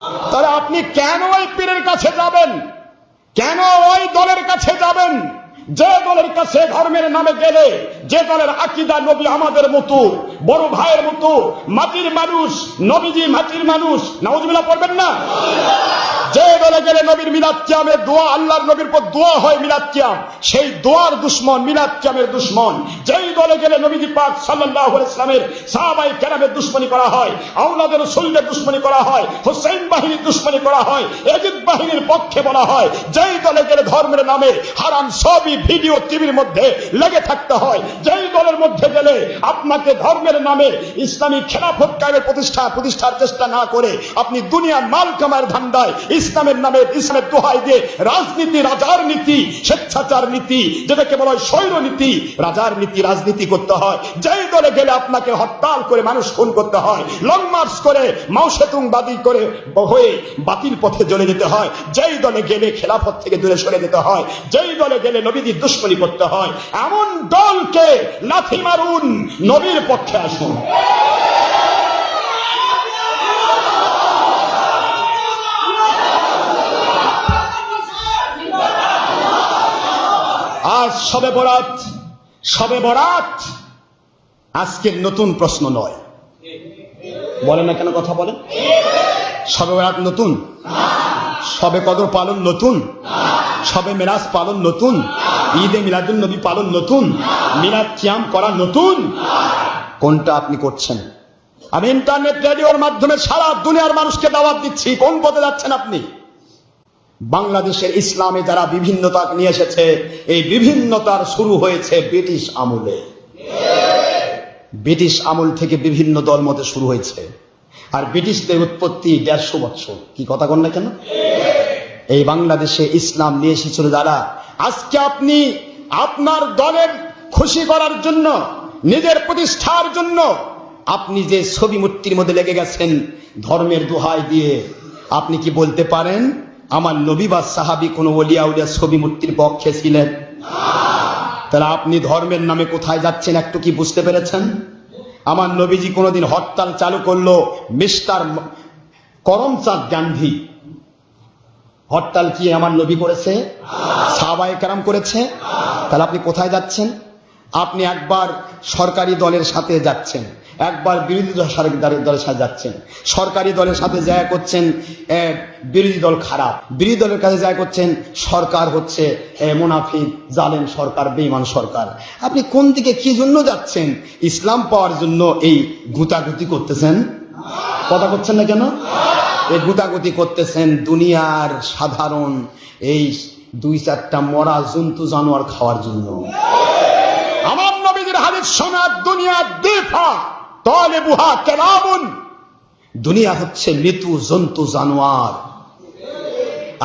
তাহলে আপনি কেন ওই পীরের কাছে যাবেন? কেন ওই দলের কাছে যাবেন? যে দলের কাছে ধর্মের নামে গেলে, যে দলের আকিদা নবী আমাদের মতো, বড় ভাইয়ের মতো, মাটির মানুষ, নবীজি মাটির মানুষ নাউজমিলা পড়বেন না? যে দলে গেলে নবীর মিলাদ কিয়ামের দোয়া, আল্লাহর নবীর পর দোয়া হয় মিলাদ কিয়াম, সেই দোয়ার দুশ্মন মিলাদ কিয়ামের দুশ্মন। যেই দলে গেলে নবীজি পাক আলাইহি ইসলামের সাহাবাই কেরামের দুশ্মনী করা হয় আওলাদের রসুলদের দুশ্মনী করা হয় হোসেন বাহিনীর দুশ্মনী করা হয়, এজিদ বাহিনীর পক্ষে বলা হয়, যেই দলে গেলে ধর্মের নামে হারাম সবই ভিডিও টিভির মধ্যে লেগে থাকতে হয়, যেই দলের মধ্যে গেলে আপনাকে ধর্মের নামে ইসলামী খেলাফত কায়েমের প্রতিষ্ঠা, প্রতিষ্ঠার চেষ্টা না করে আপনি দুনিয়ার মাল কামার ধান্দায় ইসলামের নামে ইসলামের দোহাই দিয়ে রাজনীতি, রাজার নীতি, স্বেচ্ছাচার নীতি, যেটাকে বলা হয় স্বৈর নীতি, রাজার নীতি, রাজনীতি করতে হয়। যেই দলে গেলে আপনাকে হরতাল করে মানুষ খুন করতে হয় লং মার্চ করে মাউসেতুংবাদী করে হয়ে বাতিল পথে চলে যেতে হয়। যেই দলে গেলে খেলাফত থেকে দূরে সরে যেতে হয়, যেই দলে গেলে নবীদের দুশ্মনী করতে হয়, এমন দলকে লাথি মারুন, নবীর পক্ষে আসুন। আজ সবে বরাত সবে বরাত, আজকের নতুন প্রশ্ন নয়। বলেন না কেন কথা বলেন? সবে বরাত নতুন? সবে কদর পালন নতুন? সবে মেরাজ পালন নতুন? ঈদে মিলাদুল নবী পালন নতুন? মিলাদ কিয়াম করা নতুন? কোনটা আপনি করছেন? আমি ইন্টারনেট, রেডিওর মাধ্যমে সারা দুনিয়ার মানুষকে দাওয়াত দিচ্ছি। কোন পথে যাচ্ছেন আপনি? বাংলাদেশের ইসলামে যারা বিভিন্নতা নিয়ে এসেছে, এই বিভিন্নতার শুরু হয়েছে ব্রিটিশ আমলে। ব্রিটিশ আমল থেকে বিভিন্ন দল মতে শুরু হয়েছে। আর ব্রিটিশদের উৎপত্তি দেড়শো বছর কি কথা কন না কেন? এই বাংলাদেশে ইসলাম নিয়ে এসেছিল যারা, আজকে আপনি আপনার দলের খুশি করার জন্য, নিজের প্রতিষ্ঠার জন্য, আপনি যে ছবি মূর্তির মধ্যে লেগে গেছেন ধর্মের দোহাই দিয়ে, আপনি কি বলতে পারেন? আমার নবী বা সাহাবি কোন ওলিয়া উলিয়া ছবি মূর্তির পক্ষে ছিলেন। তাহলে আপনি ধর্মের নামে কোথায় যাচ্ছেন একটু কি বুঝতে পেরেছেন? আমার নবীজি কোনোদিন হরতাল চালু করল মিস্টার করমচাঁদ গান্ধী। হরতাল কি আমার নবী করেছে? সাহাবায়ে কেরাম করেছে? তাহলে আপনি কোথায় যাচ্ছেন? আপনি একবার সরকারি দলের সাথে যাচ্ছেন। একবার বিরোধী দল সরকারি দলের সাথে যাচ্ছেন সরকারি দলের সাথে যা করছেন বিরোধী দল খারাপ। বিরোধী দলের কাছে যা করছেন, সরকার হচ্ছে মুনাফিক, জালেম সরকার বেইমান সরকার। আপনি কোন দিকে কি জন্য যাচ্ছেন? ইসলাম পাওয়ার জন্য এই গুতাগুতি করতেছেন? কথা করছেন না কেন? এই গুতাগুতি করতেছেন দুনিয়ার সাধারণ এই দুই চারটা মরা জন্তু জানোয়ার খাওয়ার জন্য। আমার নবীদের হাদিস সোনার দুনিয়া দিফা তলে বুহা কেলাবুন দুনিয়া হচ্ছে মৃত্যু, জন্তু, জানোয়ার।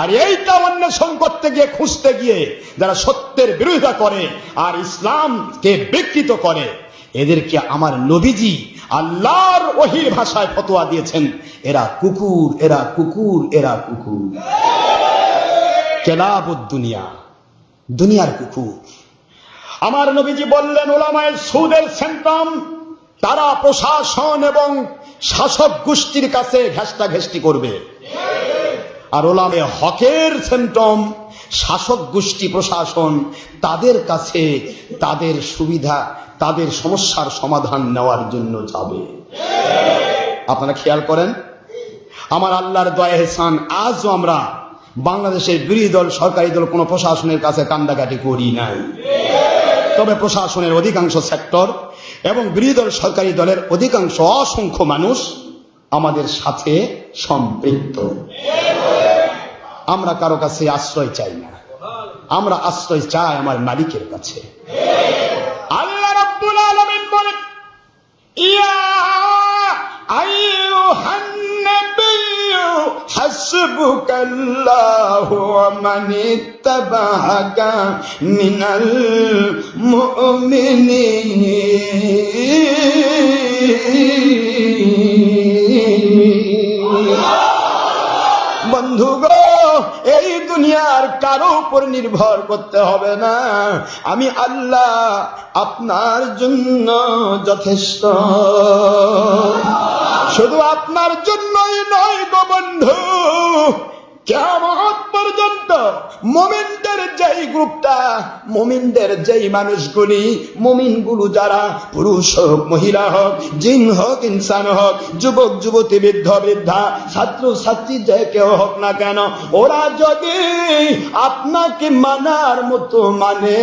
আর এইটা অন্বেষণ করতে গিয়ে খুঁজতে গিয়ে যারা সত্যের বিরোধিতা করে আর ইসলামকে বিকৃত করে, এদেরকে আমার নবীজি আল্লাহর ওহির ভাষায় ফতোয়া দিয়েছেন, এরা কুকুর এরা কুকুর এরা কুকুর। কেলাবুদ দুনিয়া, দুনিয়ার কুকুর। আমার নবীজি বললেন, ওলামায় সুদের সেন্টাম তারা প্রশাসন এবং শাসক গোষ্ঠীর কাছে ঘেষ্টা ঘেষ্টি করবে। আর ওলামে হকের সেন্টম, শাসক গোষ্ঠী প্রশাসন তাদের কাছে তাদের সুবিধা, তাদের সমস্যার সমাধান নেওয়ার জন্য যাবে। আপনারা খেয়াল করেন, আমার আল্লাহর দয়া হেসান আজও আমরা বাংলাদেশের বিরোধী দল, সরকারি দল কোনো প্রশাসনের কাছে কান্দাকাটি করি নাই। তবে প্রশাসনের অধিকাংশ সেক্টর এবং বিরোধী দল সরকারি দলের অধিকাংশ অসংখ্য মানুষ আমাদের সাথে সম্পৃক্ত। আমরা কারও কাছে আশ্রয় চাই না। আমরা আশ্রয় চাই আমার মালিকের কাছে। আল্লাহ ওয়া মান ইত্তাবাআকা মিনাল মুমিনিন বন্ধুগো, এই দুনিয়ার কারও উপর নির্ভর করতে হবে না। আমি আল্লাহ আপনার জন্য যথেষ্ট। শুধু আপনার জন্যই নয় গো বন্ধু। কেমন পর্যন্ত মোমিনদের যেই গ্রুপটা, মোমিনদের যেই মানুষগুলি, মোমিনগুলো যারা পুরুষ হোক, মহিলা হোক, জিন হোক, ইনসান হোক, যুবক, যুবতী, বৃদ্ধ, বৃদ্ধা, ছাত্র, ছাত্রী, যে কেউ হোক না কেন, ওরা যদি আপনাকে মানার মতো মানে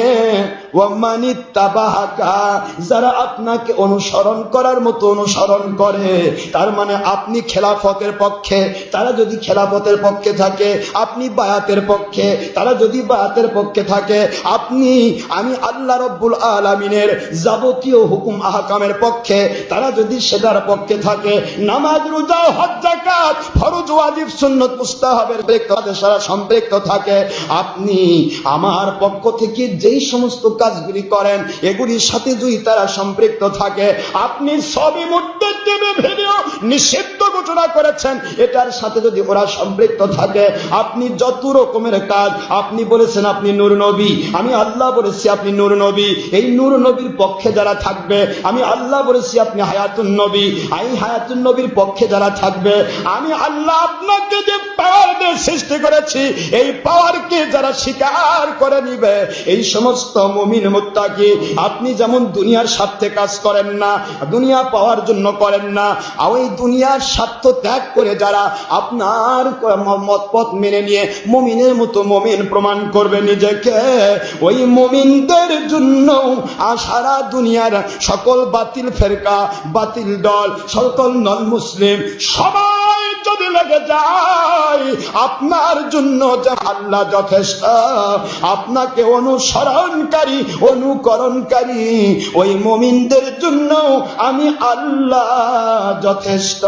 যারা আপনাকে অনুসরণ করার মতো অনুসরণ করে, তার মানে আপনি খেলাফতের পক্ষে, তারা যদি খেলাফতের পক্ষে থাকে, আপনি বায়াতের পক্ষে, তারা যদি বায়াতের পক্ষে থাকে। আপনি, আমি আল্লাহ রব্বুল আলমিনের যাবতীয় হুকুম আহকামের পক্ষে, তারা যদি সেটার পক্ষে থাকে, নামাজ, রোজা, হজ জাকাত ফরজ, ওয়াজিব, সুন্নত, মুস্তাহাবের সারা সম্পৃক্ত থাকে। আপনি আমার পক্ষ থেকে যেই সমস্ত কাজগুলি করেন, এগুলির সাথে যদি তারা সম্পৃক্ত থাকে, আপনি সবই দেবে, ভেবেও নিষিদ্ধ ঘোষণা করেছেন, এটার সাথে যদি ওরা সম্পৃক্ত থাকে, আপনি যত রকমের কাজ, আপনি বলেছেন আপনি নূর নবী, আমি আল্লাহ বলেছি আপনি নূর নবী, এই নূর নবীর পক্ষে যারা থাকবে, আমি আল্লাহ বলেছি আপনি হায়াতুন নবী, এই হায়াতুন নবীর পক্ষে যারা থাকবে, আমি আল্লাহ আপনাকে যে পাওয়ার দিয়ে সৃষ্টি করেছি, এই পাওয়ারকে যারা স্বীকার করে নিবে, এই সমস্ত মুমিন মুত্তাকি, আপনি যেমন দুনিয়ার স্বার্থে কাজ করেন না, দুনিয়া পাওয়ার জন্য করেন না ওই দুনিয়ার স্বার্থ ত্যাগ করে যারা আপনার মত পথ মেনে নিয়ে মমিনের মতো মমিন প্রমাণ করবে নিজেকে, ওই মমিনদের জন্য সারা দুনিয়ার সকল বাতিল ফেরকা, বাতিল দল, সকল নন মুসলিম সবাই লেগে যায়। আপনার জন্য আল্লাহ যথেষ্ট। আপনাকে অনুসরণকারী, অনুকরণকারী ওই মমিনদের জন্য আমি আল্লাহ যথেষ্ট।